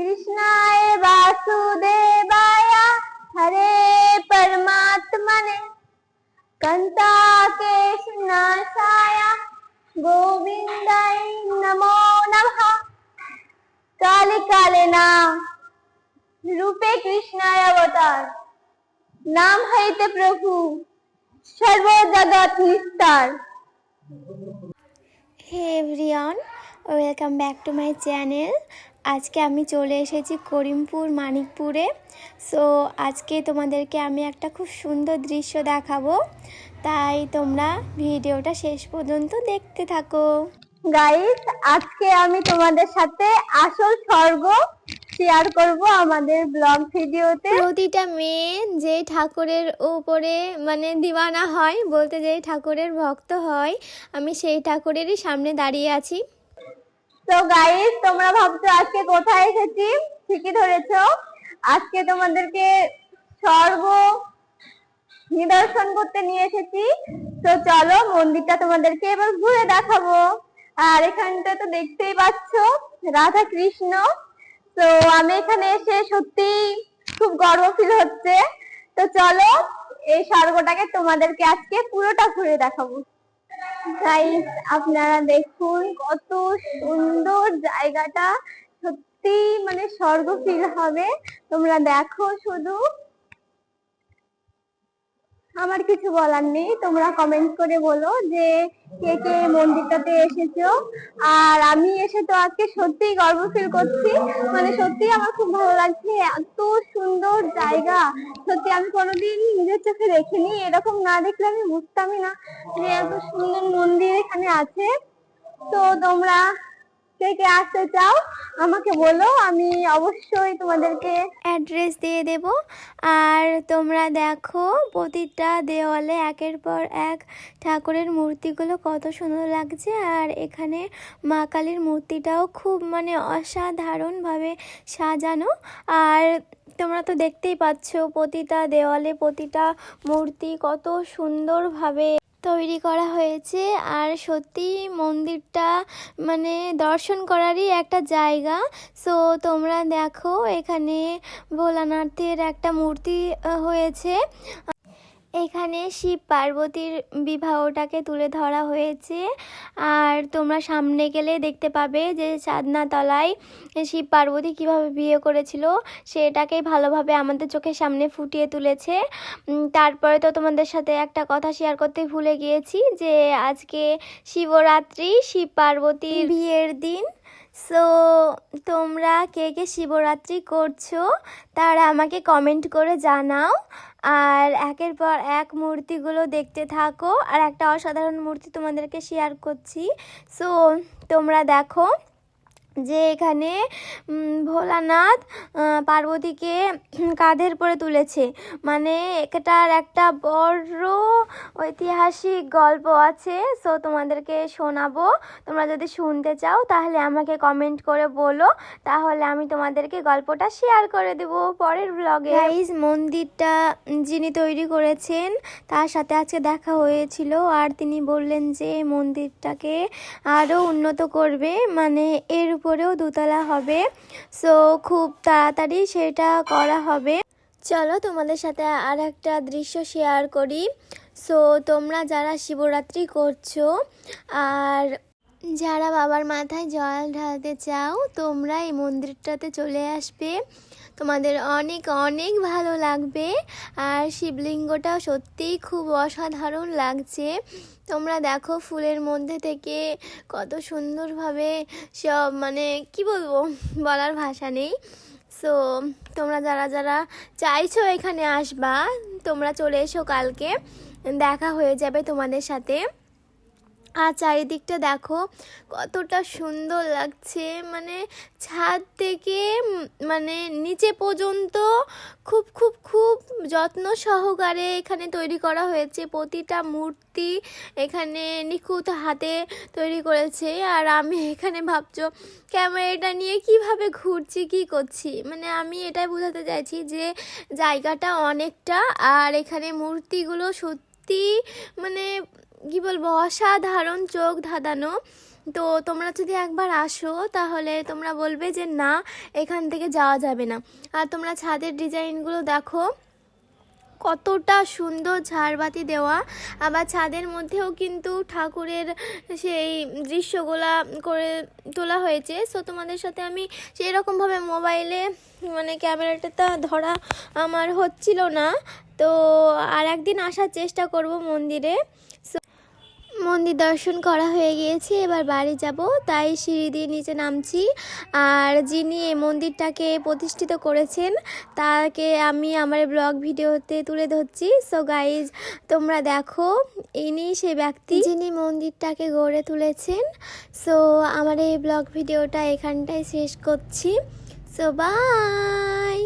कृष्णाय वासुदेवाय हरे परमात्मने। कन्ताकेशनाशाय गोविन्दाय नमो नमः। काले काले नाम रूपे कृष्णाय अवतार। नाम हरित प्रभु, सर्व जगत निस्तार। Hey everyone welcome back to my channel আজকে আমি চলে এসেছি করিমপুর মানিকপুরে। সো আজকে তোমাদেরকে আমি একটা খুব সুন্দর দৃশ্য দেখাবো। তাই তোমরা ভিডিওটা শেষ পর্যন্ত দেখতে থাকো। গাইস আজকে আমি তোমাদের সাথে আসল স্বর্গ শেয়ার করব আমাদের ব্লগ ভিডিওতে। প্রতিটা মেয়ে যে ঠাকুরের উপরে মানে দিওয়ানা হয় বলতে যে ঠাকুরের ভক্ত হয় আমি সেই ঠাকুরেরই সামনে দাঁড়িয়ে আছি। তো গাইস তোমরা ভাবছ আজকে কোথায় এসেছি? ঠিকই ধরেছো। আজকে তোমাদেরকে স্বর্গ নিদর্শন করতে নিয়ে এসেছি। তো চলো, মন্দিরটা তোমাদেরকে এবার ঘুরে দেখাবো। আর এখানটা তো দেখতেই পাচ্ছ, রাধা কৃষ্ণ। তো আমি এখানে এসে সত্যি খুব গর্ব ফিল হচ্ছে। তো চলো, এই স্বর্গটাকে তোমাদেরকে আজকে পুরোটা ঘুরে দেখাবো। গাইস আপনারা দেখুন কত সুন্দর জায়গাটা। সত্যি মানে স্বর্গ ফিল হবে। তোমরা দেখো শুধু। আমার কিছু বলার নেই। তোমরা কমেন্ট করে বলো যে কে কে মন্দিরটাতে এসেছ। আর আমি এসে তো আজকে সত্যিই গর্ব ফিল করছি। মানে সত্যি আমার খুব ভালো লাগছে। এত সুন্দর জায়গা। সত্যি আমি কোনোদিন নিজের চোখে দেখিনি। এরকম না দেখলে আমি বুঝতামই না যে এত সুন্দর মন্দির এখানে আছে। তো তোমরা কে কে আসতে চাও, আমাকে বলো, আমি অবশ্যই তোমাদেরকে অ্যাড্রেস দিয়ে দেব। আর তোমরা দেখো, প্রতিটা দেওয়ালে একের পর এক ঠাকুরের মূর্তিগুলো কত সুন্দর লাগছে। আর এখানে মা কালীর মূর্তিটাও খুব মানে অসাধারণভাবে সাজানো। আর তোমরা তো দেখতেই পাচ্ছ, প্রতিটা দেওয়ালে প্রতিটা মূর্তি কত সুন্দরভাবে তৈরি করা হয়েছে। আর সত্যি মন্দিরটা মানে দর্শন করারই একটা জায়গা। সো তোমরা দেখো, এখানে ভোলানাথের একটা মূর্তি হয়েছে। এখানে শিব পার্বতীর বিবাহটাকে তুলে ধরা হয়েছে। আর তোমরা সামনে গেলে দেখতে পাবে যে তলায় শিব পার্বতী কীভাবে বিয়ে করেছিল, সেটাকে ভালোভাবে আমাদের চোখের সামনে ফুটিয়ে তুলেছে। তারপরে তো তোমাদের সাথে একটা কথা শেয়ার করতে ভুলে গিয়েছি যে আজকে শিবরাত্রি শিব পার্বতীর বিয়ের দিন। সো তোমরা কে কে শিবরাত্রি করছ তারা আমাকে কমেন্ট করে জানাও। আর একের পর এক মূর্তিগুলো দেখতে থাকো। আর একটা অসাধারণ মূর্তি তোমাদেরকে শেয়ার করছি। সো তোমরা দেখো যে এখানে ভোলানাথ পার্বতীকে কাঁধের পরে তুলেছে। মানে এটার একটা বড় ঐতিহাসিক গল্প আছে। সো তোমাদেরকে শোনাবো। তোমরা যদি শুনতে চাও, তাহলে আমাকে কমেন্ট করে বলো। তাহলে আমি তোমাদেরকে গল্পটা শেয়ার করে দেব পরের ব্লগে গাইজ মন্দিরটা যিনি তৈরি করেছেন, তার সাথে আজকে দেখা হয়েছিল। আর তিনি বললেন যে, মন্দিরটাকে আরও উন্নত করবে। মানে এর উপরেও দুতলা হবে। সো খুব তাড়াতাড়ি সেটা করা হবে। চলো তোমাদের সাথে আর একটা দৃশ্য শেয়ার করি। সো তোমরা যারা শিবরাত্রি করছ, আর যারা বাবার মাথায় জল ঢালতে চাও, তোমরা এই মন্দিরটাতে চলে আসবে। তোমাদের অনেক অনেক ভালো লাগবে। আর শিবলিঙ্গটাও সত্যিই খুব অসাধারণ লাগছে। তোমরা দেখো ফুলের মধ্যে থেকে কত সুন্দরভাবে সব মানে কি বলব, বলার ভাষা নেই। সো তোমরা যারা যারা চাইছো এখানে আসবা, তোমরা চলে এসো কালকে। দেখা হয়ে যাবে তোমাদের সাথে। আর চারিদিকটা দেখো, কতটা সুন্দর লাগছে। মানে ছাদ থেকে মানে নিচে পর্যন্ত খুব খুব খুব যত্ন সহকারে এখানে তৈরি করা হয়েছে। প্রতিটা মূর্তি এখানে নিখুঁত হাতে তৈরি করেছে। আর আমি এখানে ভাবছ, ক্যামেরাটা নিয়ে কীভাবে ঘুরছি, কি করছি? মানে আমি এটাই বোঝাতে চাইছি যে জায়গাটা অনেকটা, আর এখানে মূর্তিগুলো সত্যি মানে কি বলব, অসাধারণ চোখ ধাঁধানো। তো তোমরা যদি একবার আসো, তাহলে তোমরা বলবে যে না, এখান থেকে যাওয়া যাবে না। আর তোমরা ছাদের ডিজাইনগুলো দেখো, কতটা সুন্দর ঝাড়বাতি দেওয়া। আবার ছাদের মধ্যেও কিন্তু ঠাকুরের সেই দৃশ্যগুলা করে তোলা হয়েছে। সো তোমাদের সাথে আমি সেই রকমভাবে মোবাইলে মানে ক্যামেরাটা ধরা আমার হচ্ছিল না। তো আর একদিন আসার চেষ্টা করব মন্দিরে। মন্দির দর্শন করা হয়ে গিয়েছে। এবার বাড়ি যাব। তাই সিঁড়ি দিয়ে নিচে নামছি। আর যিনি এই মন্দিরটাকে প্রতিষ্ঠিত করেছেন, তাকে আমি আমার ব্লগ ভিডিওতে তুলে ধরছি। সো গাইজ তোমরা দেখো, ইনি সেই ব্যক্তি যিনি মন্দিরটাকে গড়ে তুলেছেন। সো আমার এই ব্লগ ভিডিওটা এখানটায় শেষ করছি। So by